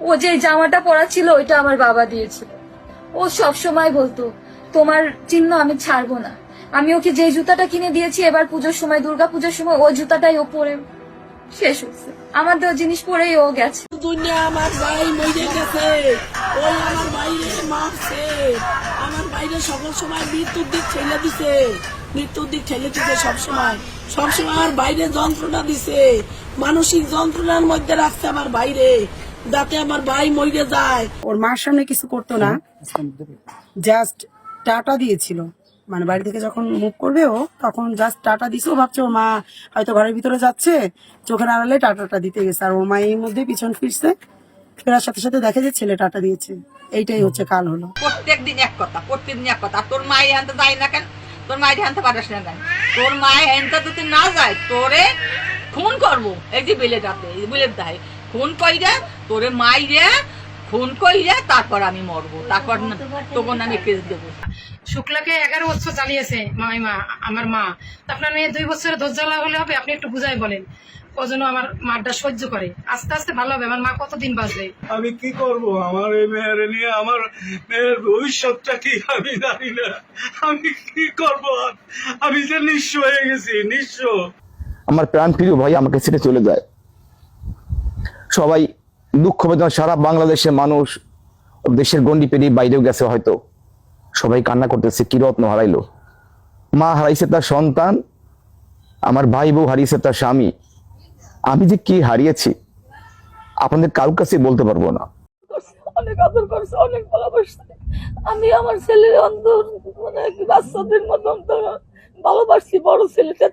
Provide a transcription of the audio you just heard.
ও যে জামাটা পরা ছিল ওইটা আমার বাবা দিয়েছিল। ও সব সময় বলতো, তোমার চিহ্ন আমি ছাড়বো না। আমি ওকে যে জুতাটা কিনে দিয়েছি, এবার পুজোর সময় দুর্গা পুজোর সময়, ওই জুতাটাই ও পরে শেষ হচ্ছে আমার দেওয়া জিনিস পরেই ও গেছে। দুনিয়া আমার ভাই মরে গেছে। ওই আমার বাইরে মারছে। আমার বাইরে সকল সময় মৃত্যুর দিক ঠেলে দিছে। মৃত্যুর দিক ঠেলে দিছে সবসময় সবসময় আমার বাইরে যন্ত্রণা দিছে। মানসিক যন্ত্রণার মধ্যে রাখছে আমার বাইরে যাতে আমার ভাই মরে যায়। ওর মার সামনে কিছু করতো না। জাস্ট টাটা দিয়েছিল। মানে বাড়ি থেকে যখন মুভ করবে ও তখন জাস্ট টাটা দিছে। ও ভাবছে ওর মা হয়তো ঘরের ভিতরে যাচ্ছে চোখের আড়ালে টাটাটা দিতে গেছে। আর ওর মা এই মধ্যে পিছন ফিরছে। ফেরার সাথে সাথে দেখে যে ছেলে টাটা দিয়েছে। এইটাই হচ্ছে কাল হলো। প্রত্যেক দিন এক কথা প্রত্যেক দিন এক কথা। তোর মায়ের হানতে যায় না কেন? তোর মায়ের হানতে পারিস না কেন? তোর মায়ের হানতে যদি না যায় তোরে খুন করব। এই যে বিলেটাতে এই বিলেট দেয় খুন কইরা তোরে মাইরে খুন কইরা তারপর আমি মরবো। তারপর তখন আমি কেস দেবো। শুক্লাকে এগারো বছর চালিয়েছে মামিমা আমার মা। আপনার মেয়ে দুই বছরের ধৈর্য লাগালে হবে আপনি একটু বুঝাই বলেন। ও যেন আমার মারটা সহ্য করে। আস্তে আস্তে ভালো হবে আমার মা কতদিন বাঁচবে? আমি কি করব? আমার এই মেয়ের নিয়ে আমার মেয়ের ভবিষ্যৎটা কি? আমি জানি না। আমি কি করব? আমি যে নিঃস্ব হয়ে গেছি নিঃস্ব। আমার প্রাণ প্রিয় ভাই আমাকে ছেড়ে চলে যায়। সবাই দুঃখ বেদনা সারা বাংলাদেশের মানুষ দেশের গন্ডি পেরিয়ে বাইরেও গেছে হয়তো। সবাই কান্না করতেছে, কি রত্ন হারাইলো। মা হারাইছে তার সন্তান, আমার ভাই বউ হারিয়েছে তার স্বামী। আমি যে কি হারিয়েছি, আপনাদের কারোর কাছে বলতে পারব না। আমি আমার ছেলের অন্তর মানে বাচ্চাদের মতন তো ভালোবাসছি বড় ছেলেটা